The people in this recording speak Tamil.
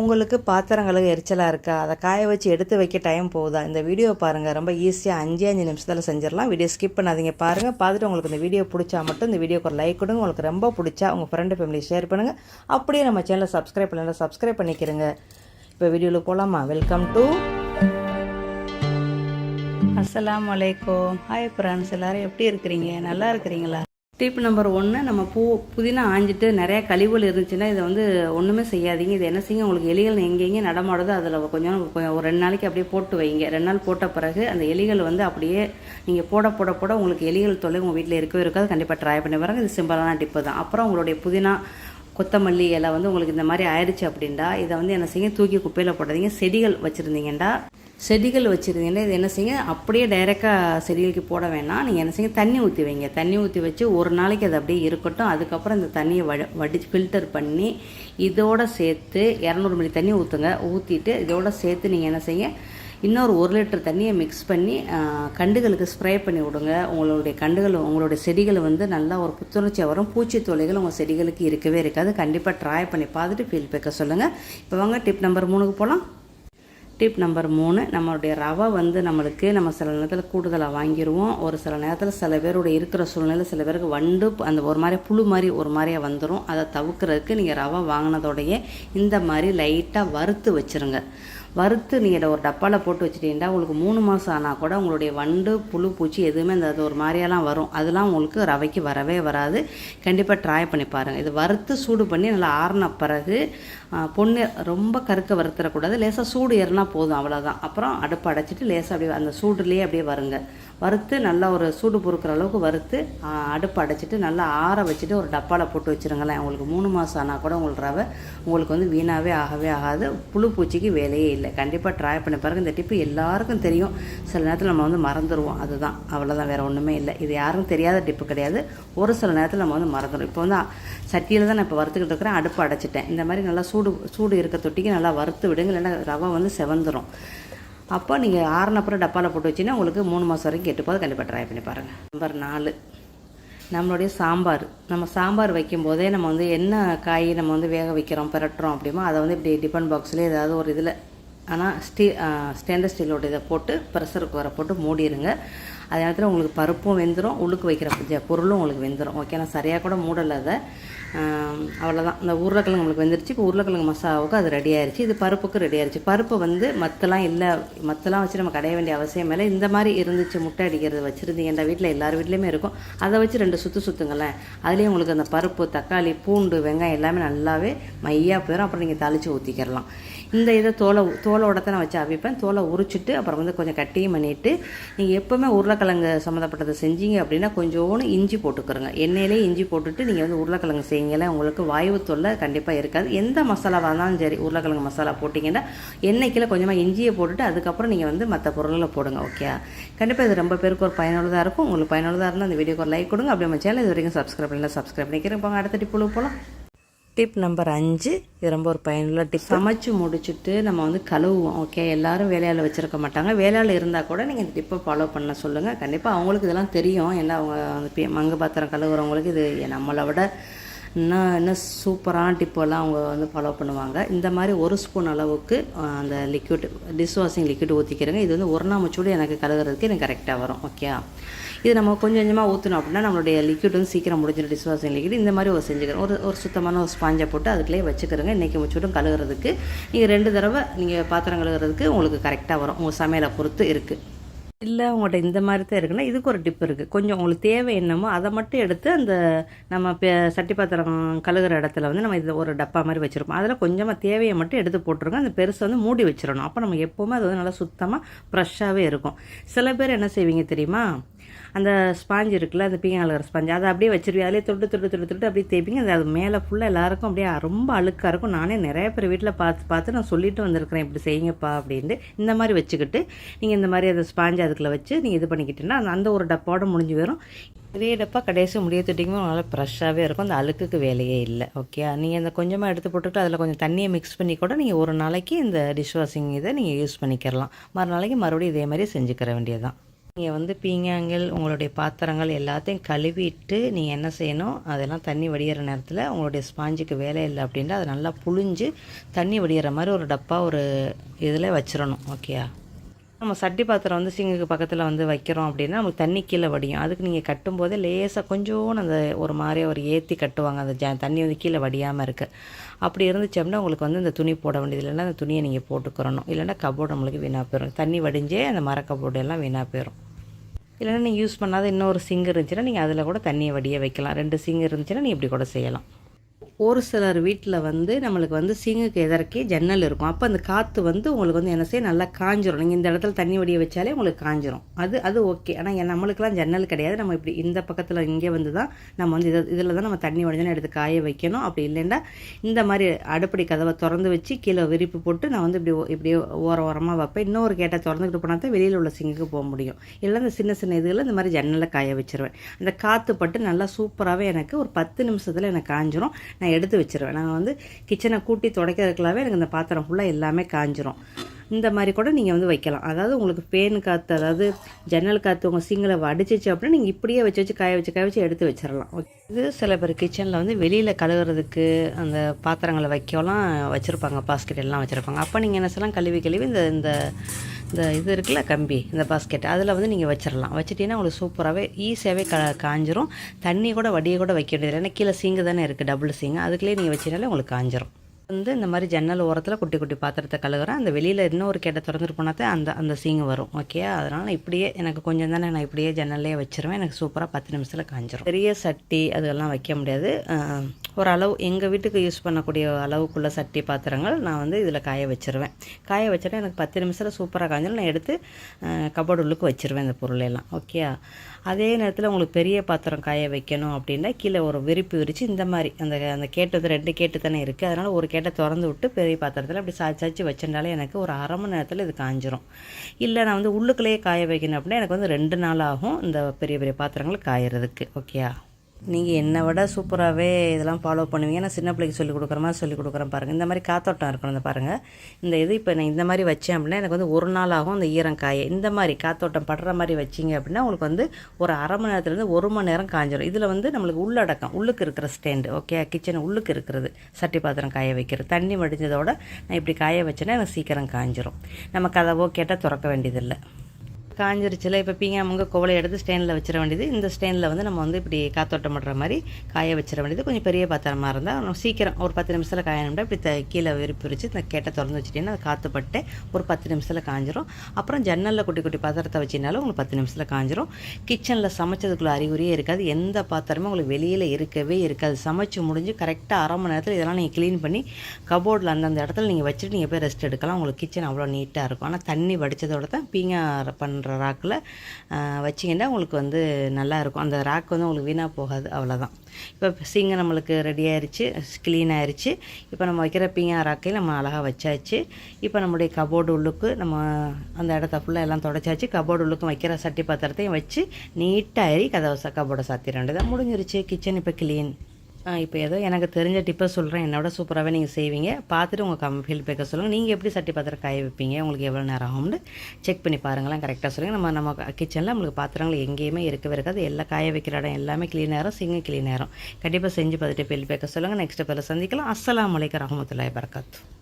உங்களுக்கு பாத்திரங்களுக்கு எரிச்சலாக இருக்கா? அதை காய வச்சு எடுத்து வைக்க டைம் போகுதா? இந்த வீடியோ பாருங்கள் ரொம்ப ஈஸியாக அஞ்சு அஞ்சு நிமிஷத்தில் செஞ்சிடலாம். வீடியோ ஸ்கிப் பண்ணாதீங்க. பாருங்கள் பார்த்துட்டு உங்களுக்கு இந்த வீடியோ பிடிச்சா மட்டும் இந்த வீடியோக்கு ஒரு லைக் கொடுங்க. உங்களுக்கு ரொம்ப பிடிச்சா உங்கள் ஃப்ரெண்டு ஃபேமிலி ஷேர் பண்ணுங்கள் அப்படியே நம்ம சேனலை சப்ஸ்கிரைப் பண்ணலாம் சப்ஸ்கிரைப் பண்ணிக்கிறங்க. இப்போ வீடியோவில் போகலாமா வெல்கம் டு அஸ்லாம் வலைக்கம் ஹாய் ஃப்ரெண்ட்ஸ் எல்லோரும் எப்படி இருக்கிறீங்க? நல்லா இருக்கிறீங்களா? டிப் நம்பர் ஒன்று நம்ம பூ புதினா ஆஞ்சிட்டு நிறைய கழிவுகள் இருந்துச்சுன்னா இதை வந்து ஒன்றுமே செய்யாதீங்க. இது என்ன செய்யுங்க? உங்களுக்கு எலிகள் எங்கெங்கே நடமாடுதோ அதில் கொஞ்சம் கொஞ்சம் ஒரு ரெண்டு நாளைக்கு அப்படியே போட்டு வைங்க. ரெண்டு நாள் போட்ட பிறகு அந்த எலிகள் வந்து அப்படியே நீங்கள் போட போட போட உங்களுக்கு எலிகள் தொலை உங்கள் வீட்டில் இருக்கவே இருக்காது. கண்டிப்பாக ட்ரை பண்ணி பாருங்க. இது சிம்பிளான டிப்பு தான். அப்புறம் உங்களுடைய புதினா கொத்தமல்லி இலை வந்து உங்களுக்கு இந்த மாதிரி ஆயிடுச்சு அப்படின்டா இதை வந்து என்ன செய்யுங்க? தூக்கி குப்பையில் போடாதீங்க. செடிகள் வச்சுருந்தீங்கண்டா செடிகள் வச்சுருந்தீங்கன்னா இது என்ன செய்யுங்க அப்படியே டைரெக்டாக செடிகளுக்கு போட வேணாம். நீங்கள் என்ன செய்யுங்க தண்ணி ஊற்றி வைங்க. தண்ணி ஊற்றி வச்சு ஒரு நாளைக்கு அது அப்படியே இருக்கட்டும். அதுக்கப்புறம் இந்த தண்ணியை வடி வடிச்சு ஃபில்டர் பண்ணி இதோட சேர்த்து இரநூறு மில்லி தண்ணி ஊற்றுங்க ஊற்றிட்டு இதோட சேர்த்து நீங்கள் என்ன செய்யுங்க இன்னொரு ஒரு லிட்டர் தண்ணியை மிக்ஸ் பண்ணி கண்டுகளுக்கு ஸ்ப்ரே பண்ணி விடுங்க. உங்களுடைய கண்டுகள் உங்களுடைய செடிகள் வந்து நல்லா ஒரு புத்துணர்ச்சி வரும். பூச்சி தொல்லைகள் உங்கள் செடிகளுக்கு இருக்கவே இருக்காது. கண்டிப்பாக ட்ரை பண்ணி பார்த்துட்டு ஃபீல்பேக்கை சொல்லுங்கள் இப்போ வாங்க டிப் நம்பர் மூணுக்கு போகலாம் டிப் நம்பர் மூணு நம்மளுடைய ரவை வந்து நம்மளுக்கு நம்ம சில நேரத்தில் கூடுதலாக வாங்கிடுவோம் ஒரு சில நேரத்தில் சில பேருடைய இருக்கிற சூழ்நிலை சில பேருக்கு வண்டு அந்த ஒரு மாதிரி புழு மாதிரி ஒரு மாதிரியாக வந்துடும் அதை தவிர்க்கிறதுக்கு நீங்கள் ரவை வாங்கினதோடையே இந்த மாதிரி லைட்டாக வறுத்து வச்சுருங்க. வறுத்து நீங்கள் ஒரு டப்பாவில் போட்டு வச்சுட்டீங்கன்னா உங்களுக்கு மூணு மாதம் ஆனால் கூட உங்களுடைய வண்டு புழு பூச்சி எதுவுமே அந்த அது ஒரு மாதிரியெல்லாம் வரும். அதெல்லாம் உங்களுக்கு ரவைக்கு வரவே வராது. கண்டிப்பாக ட்ரை பண்ணி பாருங்கள் இது வறுத்து சூடு பண்ணி நல்லா ஆறின பிறகு பொண்ணு ரொம்ப கருக்க வறுத்துறக்கூடாது. லேசாக சூடு ஏறினா போதும் அவ்வளோதான் அப்புறம் அடுப்பு அடைச்சிட்டு லேசாக அப்படியே அந்த சூடுலேயே அப்படியே வருங்க. வறுத்து நல்லா ஒரு சூடு பொறுக்கிற அளவுக்கு வறுத்து அடுப்பு அடைச்சிட்டு நல்லா ஆற வச்சுட்டு ஒரு டப்பாவில் போட்டு வச்சுருங்களேன். உங்களுக்கு மூணு மாதம் ஆனால் கூட உங்களுக்கு ரவை உங்களுக்கு வந்து வீணாகவே ஆகவே ஆகாது. புழு பூச்சிக்கு வேலையே இல்லை. இல்லை கண்டிப்பாக ட்ரை பண்ணி பாருங்க. இந்த டிப்பு எல்லாருக்கும் தெரியும். சில நேரத்தில் நம்ம வந்து மறந்துடுவோம் அதுதான். அவ்வளோதான் வேறு ஒன்றுமே இல்லை. இது யாரும் தெரியாத டிப்பு கிடையாது. ஒரு சில நேரத்தில் நம்ம வந்து மறந்துடும் இப்போ வந்து சட்டியில் தான் நான் இப்போ வறுத்துக்கிட்டு இருக்கிறேன். அடுப்பு அடைச்சிட்டேன். இந்த மாதிரி நல்லா சூடு சூடு இருக்க தொட்டிக்கு நல்லா வறுத்து விடுங்க. இல்லைன்னா ரவை வந்து செவந்துடும் அப்போ நீங்கள் ஆறுனப்புறம் டப்பாவில் போட்டு வச்சிங்கன்னா உங்களுக்கு மூணு மாதம் வரைக்கும் கெட்டு போது கண்டிப்பாக ட்ரை பண்ணி பாருங்கள் நம்பர் நாலு. நம்மளுடைய சாம்பார். நம்ம சாம்பார் வைக்கும்போதே நம்ம வந்து என்ன காய் நம்ம வந்து வேக வைக்கிறோம் பிரட்டுறோம் அப்படிமோ அதை வந்து இப்படி டிஃபன் பாக்ஸ்லேயே ஏதாவது ஒரு இதில் ஆனால் ஸ்டீ ஸ்டெயின்லெஸ் ஸ்டீலோட இதை போட்டு ப்ரெஷர் குக்கரை போட்டு மூடிடுங்க அதே நேரத்தில் உங்களுக்கு பருப்பும் வெந்துடும் உள்ளுக்கு வைக்கிற பொருளும் உங்களுக்கு வெந்துடும் ஓகே நான் சரியாக கூட மூடலை அதை. அவ்வளோதான் இந்த உருளைக்கிழங்கு உங்களுக்கு வெந்துருச்சு இப்போ உருளைக்கிழங்கு மசாலாவுக்கு அது ரெடி ஆயிடுச்சு இது பருப்புக்கு ரெடி ஆயிடுச்சு பருப்பு வந்து மத்தெல்லாம் இல்லை மத்தெல்லாம் வச்சு நம்ம கடைய வேண்டிய அவசியம் இல்லை. இந்த மாதிரி இருந்துச்சு முட்டை அடிக்கிறது வச்சுருந்தீங்கன்னா வீட்டில் எல்லார் வீட்லேயுமே இருக்கும். அதை வச்சு ரெண்டு சுற்று சுற்றுங்களேன் அதுலேயும் உங்களுக்கு அந்த பருப்பு தக்காளி பூண்டு வெங்காயம் எல்லாமே நல்லாவே மையாக போயிடும் அப்புறம் நீங்கள் தாளித்து ஊற்றிக்கிறலாம் இந்த இதை தோலை தோலோட தான் நான் வச்சு அவிப்பேன். தோலை உரிச்சிட்டு அப்புறம் வந்து கொஞ்சம் கட்டியும் பண்ணிவிட்டு நீங்கள் எப்போவுமே உருளைக்கிழங்கு சம்மந்தப்பட்டதை செஞ்சீங்க அப்படின்னா கொஞ்சோண்டு இஞ்சி போட்டுக்கிறோங்க எண்ணெயிலே இஞ்சி போட்டுட்டு நீங்கள் வந்து உருளைக்கிழங்கு செய்யுங்களே உங்களுக்கு வாயு தொல்லை கண்டிப்பாக இருக்காது. எந்த மசாலாவாக இருந்தாலும் சரி உருளைக்கிழங்கு மசாலா போட்டிங்கன்னா எண்ணெய்க்கில் கொஞ்சமாக இஞ்சியை போட்டுட்டு அதுக்கப்புறம் நீங்கள் வந்து மற்ற பொருளில் போடுங்க ஓகே கண்டிப்பாக இது ரொம்ப பேருக்கு ஒரு பயனுள்ளதாக இருக்கும். உங்களுக்கு பயனுள்ளதாக இருந்தால் அந்த வீடியோக்கு ஒரு லைக் கொடுங்க. அப்படியே நம்ம சேனல் இது வரைக்கும் சப்ஸ்கிரைப் பண்ணல சப்ஸ்கிரைப் பண்ணிக்கிறேன். போங்க அடுத்த புழு போகலாம் டிப் நம்பர் அஞ்சு. இது ரொம்ப ஒரு பயனுள்ள டிப் சமைச்சு முடிச்சுட்டு நம்ம வந்து கழுவுவோம். ஓகே எல்லாரும் வேலையால் வச்சுருக்க மாட்டாங்க. வேலையால் இருந்தால் கூட நீங்கள் இந்த டிப்பை ஃபாலோ பண்ண சொல்லுங்கள் கண்டிப்பாக அவங்களுக்கு இதெல்லாம் தெரியும். ஏன்னா அவங்க அந்த மங்கு பாத்திரம் கழுவுறவங்களுக்கு இது நம்மளை விட இன்னும் இன்னும் சூப்பரான டிப்பெல்லாம் அவங்க வந்து ஃபாலோ பண்ணுவாங்க. இந்த மாதிரி ஒரு ஸ்பூன் அளவுக்கு அந்த லிக்விட் டிஷ் வாஷிங் லிக்விட் ஊற்றிக்கிறேங்க இது வந்து ஒரு நாள் எனக்கு கழுகுறதுக்கு எனக்கு கரெக்டாக வரும் ஓகே இது நம்ம கொஞ்சம் கொஞ்சமாக ஊற்றணும் அப்படின்னா நம்மளுடைய லிக்விட் வந்து சீக்கிரம் முடிஞ்சிடும் டிஷ் வாஷிங் லிக்விட் இந்த மாதிரி ஒரு செஞ்சுக்கிறோம் ஒரு ஒரு சுத்தமான ஒரு ஸ்பாஞ்சை போட்டு அதுக்குள்ளேயே வச்சுக்கிறோங்க. இன்றைக்கி முச்சூடும் கழுகுறதுக்கு நீங்கள் ரெண்டு தடவை நீங்கள் பாத்திரம் கழுகிறதுக்கு உங்களுக்கு கரெக்டாக வரும். உங்கள் சமையலை பொறுத்து இருக்குது இல்லை உங்கள்கிட்ட இந்த மாதிரி தான் இருக்குன்னா இதுக்கு ஒரு டிப் இருக்குது கொஞ்சம் உங்களுக்கு தேவை என்னமோ அதை மட்டும் எடுத்து அந்த நம்ம இப்போ சட்டி பாத்திரம் கழுகுற இடத்துல வந்து நம்ம இது ஒரு டப்பா மாதிரி வச்சுருப்போம். அதில் கொஞ்சமாக தேவையை மட்டும் எடுத்து போட்டுருங்க. அந்த பெருசை வந்து மூடி வச்சிடணும். அப்போ நம்ம எப்போவுமே அது வந்து நல்லா சுத்தமாக ஃப்ரெஷ்ஷாகவே இருக்கும். சில பேர் என்ன செய்வீங்க தெரியுமா? அந்த ஸ்பாஞ்ச் இருக்குல்ல அந்த பீங்க கலர் ஸ்பாஞ்ச் அதை அப்படியே வச்சிருவீங்க அதிலே தொட்டு தொட்டு தொட்டு தொட்டு அப்படியே தேய்ப்பிங்க. அது அது மேலே ஃபுல்லாக எல்லாருக்கும் அப்படியே ரொம்ப அழுக்காக இருக்கும். நானே நிறைய பேர் வீட்டில் பார்த்து பார்த்து நான் சொல்லிட்டு வந்திருக்கிறேன். இப்படி செய்யுங்கப்பா அப்படின்ட்டு இந்த மாதிரி வச்சுக்கிட்டு நீங்கள் இந்த மாதிரி அந்த ஸ்பாஞ்ச் அதுக்குள்ளே வச்சு நீங்கள் இது பண்ணிக்கிட்டீங்கன்னா அந்த- அந்த ஒரு டப்பாவோட முடிஞ்சு வரும் இதே டப்பா கடைசி முடிய தொட்டிக்குமே நல்லா ஃப்ரெஷ்ஷாகவே இருக்கும். அந்த அழுக்குக்கு வேலையே இல்லை. ஓகே நீங்கள் இந்த கொஞ்சமாக எடுத்து போட்டுட்டு அதில் கொஞ்சம் தண்ணியை மிக்ஸ் பண்ணி கூட நீங்கள் ஒரு நாளைக்கு இந்த டிஷ் வாஷிங் இதை நீங்கள் யூஸ் பண்ணிக்கிறலாம் மறுநாளைக்கு மறுபடியும் இதே மாதிரி செஞ்சுக்கிற வேண்டியதுதான். நீங்கள் வந்து பீங்காங்கல் உங்களுடைய பாத்திரங்கள் எல்லாத்தையும் கழுவிட்டு நீங்கள் என்ன செய்யணும்? அதெல்லாம் தண்ணி வடிகிற நேரத்தில் உங்களுடைய ஸ்பாஞ்சுக்கு வேலை இல்லை அப்படின்னா அதை நல்லா புழிஞ்சு தண்ணி வடிகிற மாதிரி ஒரு டப்பா ஒரு இதில் வச்சிடணும் ஓகேயா? நம்ம சட்டி பாத்திரம் வந்து சிங்குக்கு பக்கத்தில் வந்து வைக்கிறோம் அப்படின்னா நமக்கு தண்ணி கீழே வடியும். அதுக்கு நீங்கள் கட்டும்போதே லேசாக கொஞ்சோண்டு அந்த ஒரு மாதிரி ஒரு ஏற்றி கட்டுவாங்க. அந்த ஜ தண்ணி வந்து கீழே வடியாமல் இருக்குது அப்படி இருந்துச்சு அப்படின்னா உங்களுக்கு வந்து இந்த துணி போட வேண்டியது இல்லைன்னா அந்த துணியை நீங்கள் போட்டுக்கிறணும். இல்லைன்னா கபோர்டு நம்மளுக்கு வீணாக போயிடும் தண்ணி வடிஞ்சே அந்த மர கபோர்டு எல்லாம் வீணாக போயிடும் இல்லைன்னா நீங்கள் யூஸ் பண்ணாத இன்னொரு சிங்கு இருந்துச்சுன்னா நீங்கள் அதில் கூட தண்ணியை வடிய வைக்கலாம். ரெண்டு சிங்கு இருந்துச்சுன்னா நீங்கள் இப்படி கூட செய்யலாம். ஒரு சிலர் வீட்டில் வந்து நம்மளுக்கு வந்து சிங்குக்கு எதற்கே ஜன்னல் இருக்கும். அப்போ அந்த காற்று வந்து உங்களுக்கு வந்து என்ன செய்ய நல்லா காஞ்சிரும். நீங்கள் இந்த இடத்துல தண்ணி வடிய வச்சாலே உங்களுக்கு காஞ்சிரும். அது அது ஓகே. ஆனால் என் ஜன்னல் கிடையாது. நம்ம இப்படி இந்த பக்கத்தில் இங்கே வந்து தான் நம்ம வந்து இதை இதில் தான் நம்ம தண்ணி வடிஞ்சோன்னு எடுத்து காய வைக்கணும். அப்படி இல்லைன்னா இந்த மாதிரி அடுப்படி கதவை திறந்து வச்சு கீழே விரிப்பு போட்டு நான் வந்து இப்படி ஓ- இப்படியே ஓர ஓரமாக வைப்பேன். இன்னொரு கேட்டை திறந்துக்கிட்டு போனால் தான் வெளியில் உள்ள சிங்குக்கு போக முடியும். இல்லை இந்த சின்ன சின்ன இதில் இந்த மாதிரி ஜன்னலில் காய வச்சிருவேன். அந்த காற்று பட்டு நல்லா சூப்பராகவே எனக்கு ஒரு பத்து நிமிஷத்தில் எனக்கு காஞ்சிரும். நான் எடுத்து வச்சிருவேன். நான் வந்து கிச்சனை கூட்டி துடைக்கிறதுக்குள்ளாவே எனக்கு இந்த பாத்திரம் ஃபுல்லாக எல்லாமே காஞ்சிரும். இந்த மாதிரி கூட நீங்கள் வந்து வைக்கலாம். அதாவது உங்களுக்கு பேன் காற்று அதாவது ஜன்னல் காற்று உங்கள் சிங்கில் அடிச்சிச்சு அப்படின்னா நீங்கள் இப்படியே வச்சு வச்சு காய வச்சு காய வச்சு எடுத்து வச்சிடலாம் இது சில பேர் கிச்சனில் வந்து வெளியில் கழுவுறதுக்கு அந்த பாத்திரங்களை வைக்கலாம் வச்சுருப்பாங்க. பாஸ்கெட் எல்லாம் வச்சுருப்பாங்க. அப்போ நீங்கள் என்ன செய்யலாம்? கழுவி கழுவி இந்த இந்த இந்த இது இருக்குல்ல கம்பி இந்த பாஸ்கெட் அதில் வந்து நீங்கள் வச்சிடலாம் வச்சிட்டீங்கன்னா உங்களுக்கு சூப்பராகவே ஈஸியாகவே க காஞ்சிரும். தண்ணி கூட வடியை கூட வைக்க வேண்டியது ஏன்னா கீழே சீங்கு தானே இருக்குது டபுள் சீங்கு அதுக்குள்ளேயே நீங்கள் வச்சினாலே உங்களுக்கு காஞ்சிரும். வந்து இந்த மாதிரி ஜன்னல் ஓரத்தில் குட்டி குட்டி பாத்திரத்தை கழுகுறேன் அந்த வெளியில் இன்னொரு கேட்டை திறந்துட்டு போனால் அந்த அந்த சீங்கு வரும். ஓகே அதனால் நான் இப்படியே எனக்கு கொஞ்சம் தானே நான் இப்படியே ஜன்னல்லே வச்சிருவேன். எனக்கு சூப்பராக பத்து நிமிஷத்தில் காஞ்சிரும். பெரிய சட்டி அதெல்லாம் வைக்க முடியாது. ஒரு அளவு எங்கள் வீட்டுக்கு யூஸ் பண்ணக்கூடிய அளவுக்குள்ள சட்டி பாத்திரங்கள் நான் வந்து இதில் காய வச்சிருவேன். காய வச்சுட்டு எனக்கு பத்து நிமிஷத்தில் சூப்பராக காஞ்சிடும் நான் எடுத்து கபோர்டு உள்ளுக்கு வச்சிருவேன் இந்த பொருளெல்லாம் ஓகே அதே நேரத்தில் உங்களுக்கு பெரிய பாத்திரம் காய வைக்கணும் அப்படின்னா கீழே ஒரு விரிப்பு விரித்து இந்த மாதிரி அந்த அந்த கேட்டு வந்து ரெண்டு கேட்டு தானே இருக்குது அதனால் ஒரு கேட்டை திறந்து விட்டு பெரிய பாத்திரத்தில் அப்படி சாய்ச்சி சாய்ச்சி வச்சிருந்தாலே எனக்கு ஒரு அரை மணி நேரத்தில் இது காஞ்சிரும். இல்லை நான் வந்து உள்ளுக்குள்ளேயே காய வைக்கணும் அப்படின்னா எனக்கு வந்து ரெண்டு நாள் ஆகும் இந்த பெரிய பெரிய பாத்திரங்கள் காயறதுக்கு. ஓகேயா நீங்கள் என்னை விட சூப்பராகவே இதெல்லாம் ஃபாலோ பண்ணுவீங்க. நான் சின்ன பிள்ளைக்கு சொல்லிக் கொடுக்குற மாதிரி சொல்லிக் கொடுக்குறேன் பாருங்கள் இந்த மாதிரி காத்தோட்டம் இருக்கணும் இந்த பாருங்கள் இந்த இது இப்போ நான் இந்த மாதிரி வச்சேன் அப்படின்னா எனக்கு வந்து ஒரு நாள் ஆகும் அந்த ஈரம் காய. இந்த மாதிரி காத்தோட்டம் படுற மாதிரி வச்சிங்க அப்படின்னா உங்களுக்கு வந்து ஒரு அரை மணி நேரத்துலேருந்து ஒரு மணி நேரம் காய்ஞ்சிடும் இதில் வந்து நம்மளுக்கு உள்ளடக்கம் உள்ளுக்கு இருக்கிற ஸ்டாண்டு ஓகே கிச்சன் உள்ளுக்கு இருக்கிறது சட்டி பாத்திரம் காய வைக்கிறது தண்ணி வடிஞ்சதோட நான் இப்படி காய வச்சேன்னா எனக்கு சீக்கிரம் காஞ்சிரும். நம்ம கதவோ கேட்டால் திறக்க வேண்டியதில்லை. காஞ்சிருச்சுல இப்போ பீங்காமுங்க கோவலை எடுத்து ஸ்டேனில் வச்சிட வேண்டியது. இந்த ஸ்டேனில் வந்து நம்ம வந்து இப்படி காத்தோட்டம் பண்ணுற மாதிரி காய வச்சிட வேண்டியது. கொஞ்சம் பெரிய பாத்திரமாக இருந்தால் சீக்கிரம் ஒரு பத்து நிமிஷத்தில் காயணும்னா இப்படி த கீழே விருப்பி விரிச்சு இந்த கேட்டை திறந்து வச்சிட்டிங்கன்னா அது காற்றுப்பட்டு ஒரு பத்து நிமிஷத்தில் காஞ்சிரும். அப்புறம் ஜன்னலில் குட்டி குட்டி பாத்திரத்தை வச்சினாலும் உங்களுக்கு பத்து நிமிஷத்தில் காஞ்சிரும். கிச்சனில் சமைச்சதுக்குள்ள அறிகுறியே இருக்காது. எந்த பாத்திரமும் உங்களுக்கு வெளியில் இருக்கவே இருக்காது. சமைச்சு முடிஞ்சு கரெக்டாக அரை மணி நேரத்தில் இதெல்லாம் நீங்கள் க்ளீன் பண்ணி கபோர்டில் அந்தந்த இடத்துல நீங்கள் வச்சுட்டு நீங்கள் போய் ரெஸ்ட் எடுக்கலாம். உங்களுக்கு கிச்சன் அவ்வளோ நீட்டாக இருக்கும். ஆனால் தண்ணி வடித்ததோட தான் பீங்கா பண்ணுற ராக்கில் வச்சிங்கன்னா உங்களுக்கு வந்து நல்லா இருக்கும் அந்த ராக் வந்து உங்களுக்கு வீணாக போகாது அவ்வளோதான். இப்போ சிங்கம் நம்மளுக்கு ரெடி ஆயிடுச்சு க்ளீன் ஆயிடுச்சு இப்போ நம்ம வைக்கிற பீங்கா ராக்கையும் நம்ம அழகாக வச்சாச்சு. இப்போ நம்முடைய கபோர்டு உள்ளுக்கு நம்ம அந்த இடத்த ஃபுல்லாக எல்லாம் தொடச்சாச்சு. கபோர்டு உள்ளுக்கு வைக்கிற சட்டி பாத்திரத்தையும் வச்சு நீட்டாக ஏறி கதவை ச கபோர்டை சாத்திர தான். முடிஞ்சிருச்சு. கிச்சன் இப்போ க்ளீன் இப்போ ஏதோ எனக்கு தெரிஞ்ச டிப்பை சொல்கிறேன் என்னோட சூப்பராகவே நீங்கள் செய்வீங்க. பார்த்துட்டு உங்கள் கம் ஃபீல்பேக்கை சொல்லுங்கள் நீங்கள் எப்படி சட்டி பாத்திரம் காய வைப்பீங்க? உங்களுக்கு எவ்வளோ நேரம் ஆகும்னு செக் பண்ணி பாருங்களேன். கரெக்டாக சொல்லுங்கள் நம்ம நம்ம கிச்சனில் நம்மளுக்கு பாத்திரங்கள் எங்கேயுமே இருக்கவே இருக்காது. எல்லாம் காய வைக்கிற இடம் எல்லாமே க்ளீன் ஆயிரும் சிங்கு க்ளீன் ஆயிரும் கண்டிப்பாக செஞ்சு பார்த்துட்டு ஃபீல்பேக்கை சொல்லுங்கள் நெக்ஸ்ட் பேரில் சந்திக்கலாம். அஸ்லாம் அலைக்கும் ரஹமத்துல்லாய் பரகாத்து